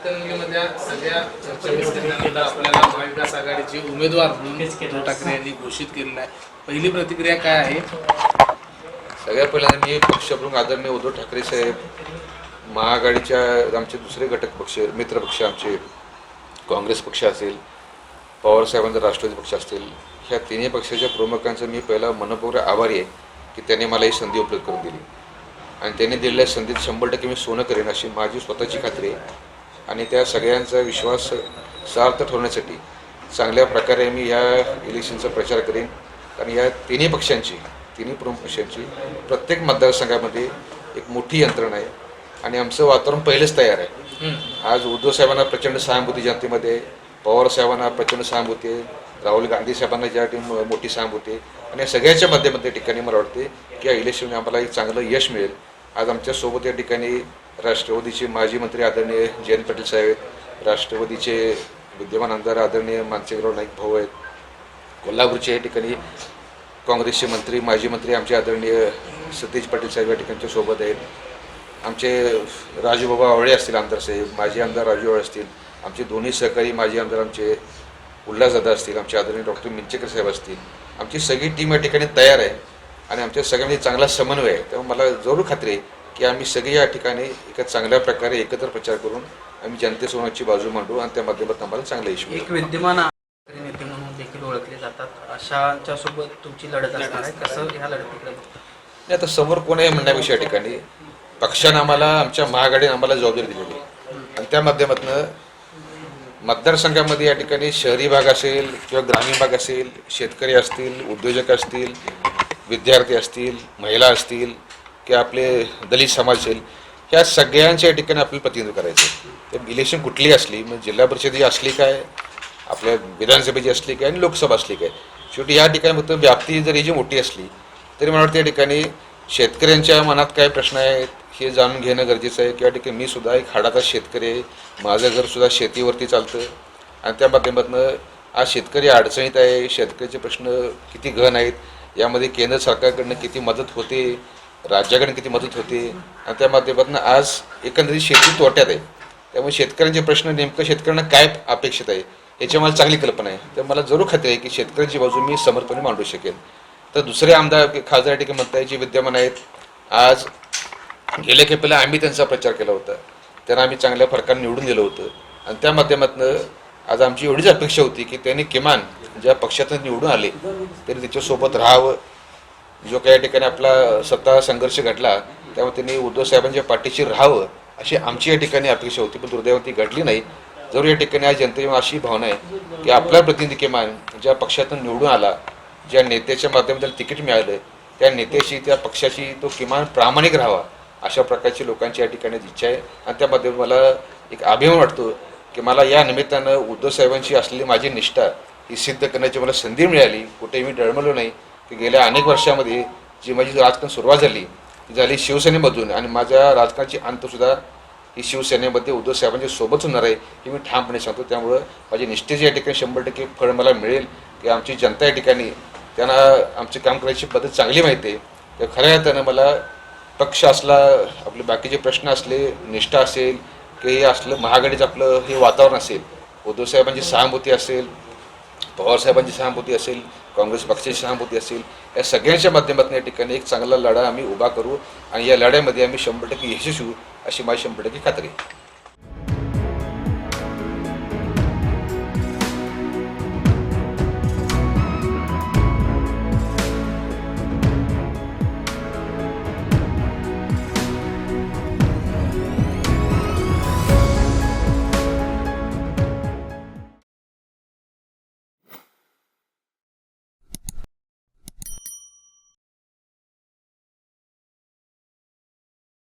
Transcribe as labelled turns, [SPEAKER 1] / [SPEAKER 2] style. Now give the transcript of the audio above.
[SPEAKER 1] हातकणंगलेमधल्या सगळ्या चर्चेनंतर आपल्याला महाविकास आघाडीचे उमेदवार म्हणून उद्धव ठाकरे यांनी घोषित केलेलं आहे. पहिली प्रतिक्रिया काय आहे?
[SPEAKER 2] सगळ्यात पहिल्यांदा मी पक्षप्रमुख आदरणीय उद्धव ठाकरे साहेब महाआघाडीच्या आमचे दुसरे घटक पक्ष मित्र पक्ष आमचे काँग्रेस पक्ष असेल पवार साहेबांचा राष्ट्रवादी पक्ष असतील ह्या तिन्ही पक्षाच्या प्रमुखांचं मी पहिला मनपूर्वक आभारी आहे की त्यांनी मला ही संधी उपलब्ध करून दिली. आणि त्यांनी दिलेल्या संधीत शंभर टक्के मी सोनं करेन अशी माझी स्वतःची खात्री आहे. आणि त्या सगळ्यांचा विश्वास सार्थ ठेवण्यासाठी चांगल्या प्रकारे मी या इलेक्शनचा प्रचार करेन. कारण या तिन्ही पक्षांची तिन्ही प्रमुख पक्षांची प्रत्येक मतदारसंघामध्ये एक मोठी यंत्रणा आहे. आणि आमचं वातावरण पहिलेच तयार आहे. आज उद्धव साहेबांना प्रचंड सहानुभूती जनतेमध्ये. पवार साहेबांना प्रचंड सहानुभूती आहे राहुल गांधी साहेबांना ज्या मोठी सहानुभूती आहे आणि या सगळ्याच्या माध्यमातून ठिकाणी मला वाटते की या इलेक्शनमध्ये आम्हाला एक चांगलं यश मिळेल. आज आमच्यासोबत या ठिकाणी राष्ट्रवादीचे माजी मंत्री आदरणीय जयंत पाटील साहेब आहेत. राष्ट्रवादीचे विद्यमान आमदार आदरणीय मानसिंगराव नाईक भाऊ आहेत. कोल्हापूरचे या ठिकाणी काँग्रेसचे मंत्री माजी मंत्री आमचे आदरणीय सतीश पाटील साहेब या ठिकाणच्या सोबत आहेत. आमचे राजूबाबा आवळे असतील आमदार साहेब माजी आमदार राजू आवळे असतील आमचे दोन्ही सहकारी माजी आमदार आमचे उल्हासदादा असतील आमचे आदरणीय डॉक्टर मिंचेकर साहेब असतील. आमची सगळी टीम या ठिकाणी तयार आहे आणि आमच्या सगळ्यांमध्ये चांगला समन्वय आहे. तेव्हा मला जरूर खात्री आहे की आम्ही सगळे या ठिकाणी एका चांगल्या प्रकारे एकत्र प्रचार करून आम्ही जनतेसमोरची बाजू मांडू आणि त्या माध्यमातून आम्हाला चांगलं मिळेल
[SPEAKER 3] एक विद्यमान नेते म्हणून देखील ओळखले जातात अशांच्या सोबत तुमची लढत असणार आहे कसं ह्या लढतीकडे?
[SPEAKER 2] नाही आता समोर कोण आहे म्हणण्यापेक्षा या ठिकाणी पक्षानं आम्हाला आमच्या महाआघाडीने आम्हाला जबाबदारी दिलेली. आणि त्या माध्यमातून मतदारसंघामध्ये या ठिकाणी शहरी भाग असेल किंवा ग्रामीण भाग असेल शेतकरी असतील उद्योजक असतील विद्यार्थी असतील महिला असतील की आपले दलित समाज असेल ह्या सगळ्यांच्या या ठिकाणी आपल्याला प्रतिनिधित्व करायचं तर इलेक्शन कुठली असली म्हणजे जिल्हा परिषदेची असली काय आपल्या विधानसभेची असली काय आणि लोकसभा असली काय. शेवटी या ठिकाणी फक्त व्याप्ती जरी जी मोठी असली तरी मला वाटतं या ठिकाणी शेतकऱ्यांच्या मनात काय प्रश्न आहेत हे जाणून घेणं गरजेचं आहे. किंवा ठिकाणी मी सुद्धा एक हाडाचा शेतकरी आहे. माझं घरसुद्धा शेतीवरती चालतं. आणि त्या माध्यमातून आज शेतकरी अडचणीत आहे. शेतकऱ्याचे प्रश्न किती घन आहेत. यामध्ये केंद्र सरकारकडनं किती मदत होते. राज्याकडे किती मदत होते? आणि त्या माध्यमातून आज एकंदरीत शेती तोट्यात आहे. त्यामुळे शेतकऱ्यांचे प्रश्न नेमकं शेतकऱ्यांना काय अपेक्षित आहे याची मला चांगली कल्पना आहे. तर मला जरूर खात्री आहे की शेतकऱ्यांची बाजू मी समर्थपणे मांडू शकेन. तर दुसरे आमदार खासदार ठिकाणी म्हणताय जे विद्यमान आहेत आज गेल्या खेपेला आम्ही त्यांचा प्रचार केला होता. त्यांना आम्ही चांगल्या फरकाने निवडून दिलं होतं. आणि त्या माध्यमातून आज आमची एवढीच अपेक्षा होती की त्यांनी किमान ज्या पक्षातून निवडून आले तरी त्याच्यासोबत राहावं जो काही या ठिकाणी आपला सत्ता संघर्ष घडला त्यामुळे त्यांनी उद्धव साहेबांच्या पाठीशी राहावं अशी आमची या ठिकाणी अपेक्षा होती पण दुर्दैवाने ती घडली नाही. जरूर या ठिकाणी आज जनतेमध्ये अशी भावना आहे की आपला प्रतिनिधी किमान ज्या पक्षातून निवडून आला ज्या नेत्याच्या माध्यमातून तिकीट मिळालं त्या नेत्याशी त्या पक्षाशी तो किमान प्रामाणिक राहावा अशा प्रकारची लोकांची या ठिकाणी इच्छा आहे. आणि त्यामध्ये मला एक अभिमान वाटतो की मला या निमित्तानं उद्धव साहेबांची असलेली माझी निष्ठा ही सिद्ध करण्याची मला संधी मिळाली. कुठेही मी डळमळलो नाही. की गेल्या अनेक वर्षामध्ये जी माझी राजकारण सुरुवात झाली ती झाली शिवसेनेमधून. आणि माझ्या राजकारणाची अंतसुद्धा ही शिवसेनेमध्ये उद्धव साहेबांच्या सोबत होणार आहे हे मी ठामपणे सांगतो. त्यामुळं माझी निष्ठेची या ठिकाणी शंभर टक्के फळ मला मिळेल की आमची जनता या ठिकाणी त्यांना आमचे काम करायची पद्धत चांगली माहिती आहे. तर खऱ्या अर्थानं मला पक्ष असला आपले बाकीचे प्रश्न असले निष्ठा असेल की हे असलं महागडीचं आपलं हे वातावरण असेल उद्धव साहेबांची सहानुभूती असेल पवारसाहेबांची सहानुभूती असेल काँग्रेस पक्षाची सहानुभूती असेल या सगळ्यांच्या माध्यमातून या ठिकाणी एक चांगला लढा आम्ही उभा करू आणि या लढ्यामध्ये आम्ही शंभर टक्के यशस्वी अशी माझी शंभर टक्के खात्री आहे.